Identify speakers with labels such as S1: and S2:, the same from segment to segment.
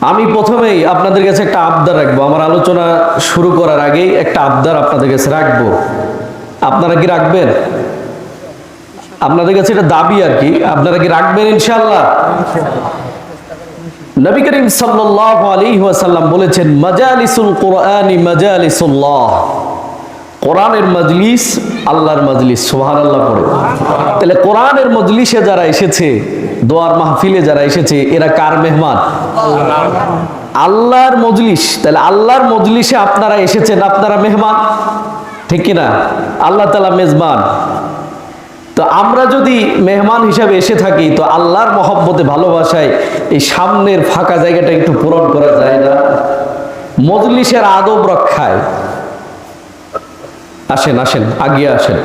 S1: আমি প্রথমেই আপনাদের কাছে একটা আবদার রাখব। আমার আলোচনা শুরু করার আগেই একটা আবদার আপনাদের কাছে রাখব। আপনারা কি রাখবেন? আপনাদের কাছে এটা দাবি আর কি। আপনারা কি রাখবেন ইনশাল্লাহ নবী করিম সাল্লাল্লাহু আলাইহি ওয়াসাল্লাম বলেছেন, মাজালিসুল কোরআনি মাজালিসুল্লাহ। কোরআনের মজলিস আল্লাহর মজলিস। সুবহানাল্লাহ পড়ে। তাহলে কোরআনের মজলিসে যারা এসেছে দোয়ার মাহফিলে যারা এসেছে, এরা কার মেহমান? আল্লাহর মজলিস। তাহলে আল্লাহর মজলিসে আপনারা এসেছেন, আপনারা মেহমান? ঠিক কিনা? আল্লাহ তালা মেজবান। তো আমরা যদি মেহমান হিসাবে এসে থাকি, তো আল্লাহর মহব্বতে, ভালোবাসায় এই সামনের ফাঁকা জায়গাটা একটু পূরণ করা যায় না। মজলিসের আদব রক্ষায়। আসেন আসেন, আগিয়ে আসেন।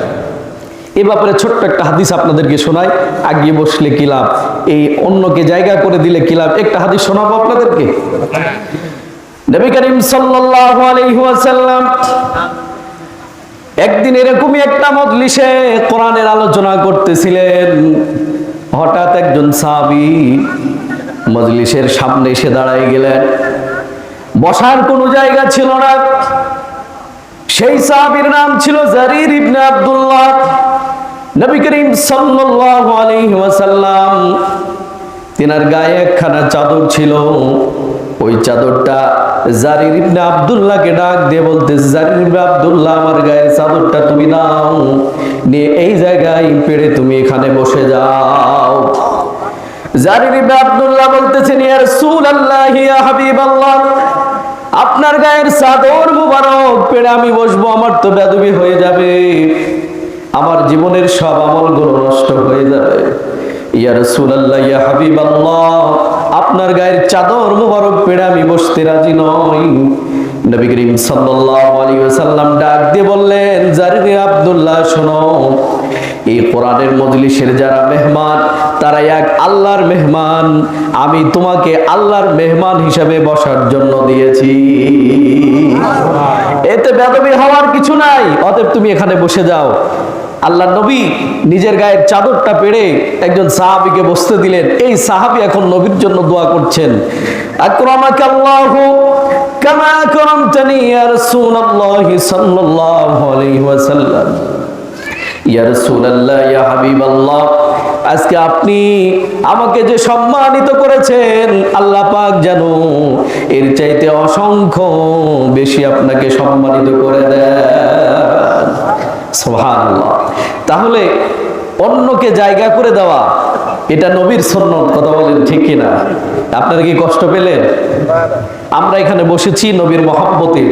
S1: এ ব্যাপারে ছোট্ট একটা হাদিস আপনাদেরকে শোনাই। আগিয়ে বসলে কি লাভ? এই অন্যকে জায়গা করে দিলে কি লাভ? একটা হাদিস শোনাবো আপনাদেরকে? নবী করিম সাল্লাল্লাহু আলাইহি ওয়াসাল্লাম একদিন এরকমই একটা মজলিসে কোরআনের আলোচনা করতেছিলেন। হঠাৎ একজন সাহাবী মজলিসের সামনে এসে দাঁড়ায় গেলেন। বসার কোনো জায়গা ছিল না। সেই সাহাবীর নাম ছিল জারির ইবনে আব্দুল্লাহ। নবী করিম সাল্লাল্লাহু আলাইহি ওয়াসাল্লাম, তিনার গায়ে একখানা চাদর ছিল। ওই চাদরটা জারির ইবনে আব্দুল্লাহকে ডাক দিয়ে বলতে জারির ইবনে আব্দুল্লাহ, আমার গায়ের চাদরটা তুমি নাও। নিয়ে এই জায়গায় পেড়ে তুমি এখানে বসে যাও। জারির ইবনে আব্দুল্লাহ বলতেছেন, ইয়া রাসূলুল্লাহ, ইয়া হাবিবাল্লাহ, আপনার গায়ের চাদর মুবারক, পেড়ে আমি বসবো, আমার তো বেদবি হয়ে যাবে। আমার জীবনের সব আমলগুলো নষ্ট হয়ে যাবে। ইয়া আপনার গায়ের চাদর পেড়ে আমি বসতে রাজি নই। নবী করিম সাল্লাল্লাহু আলাইহি ওয়াসাল্লাম ডাক দিয়ে বললেন আব্দুল্লাহ, শোনো, এই কোরআনের মজলিসের যারা মেহমান, তারা এক আল্লাহর মেহমান। আমি তোমাকে আল্লাহর মেহমান হিসাবে বসার জন্য দিয়েছি। এতে বেদবি হওয়ার কিছু নাই, অতএব তুমি এখানে বসে যাও। আল্লাহ নবী নিজের গায়ের চাদরটা পেড়ে একজন সাহাবিকে বসতে দিলেন। এই সাহাবি এখন নবীর জন্য দোয়া করছেন। আকরামাকা আল্লাহু কামা আকরামতানি ইয়া রাসূলুল্লাহ সাল্লাল্লাহু ইয়া হাবিবাল্লাহ, আজকে আপনি আমাকে যে সম্মানিত করেছেন, আল্লাহ পাক যেন এর চাইতে অসংখ্য বেশি আপনাকে সম্মানিত করে দেন। সুবহানাল্লাহ। তাহলে অন্যকে জায়গা করে দেওয়া, এটা নবীর সন্ন্যত কথা বলেন ঠিক কিনা? আপনারা কি কষ্ট পেলেন? আমরা এখানে বসেছি নবীর মহব্বতে।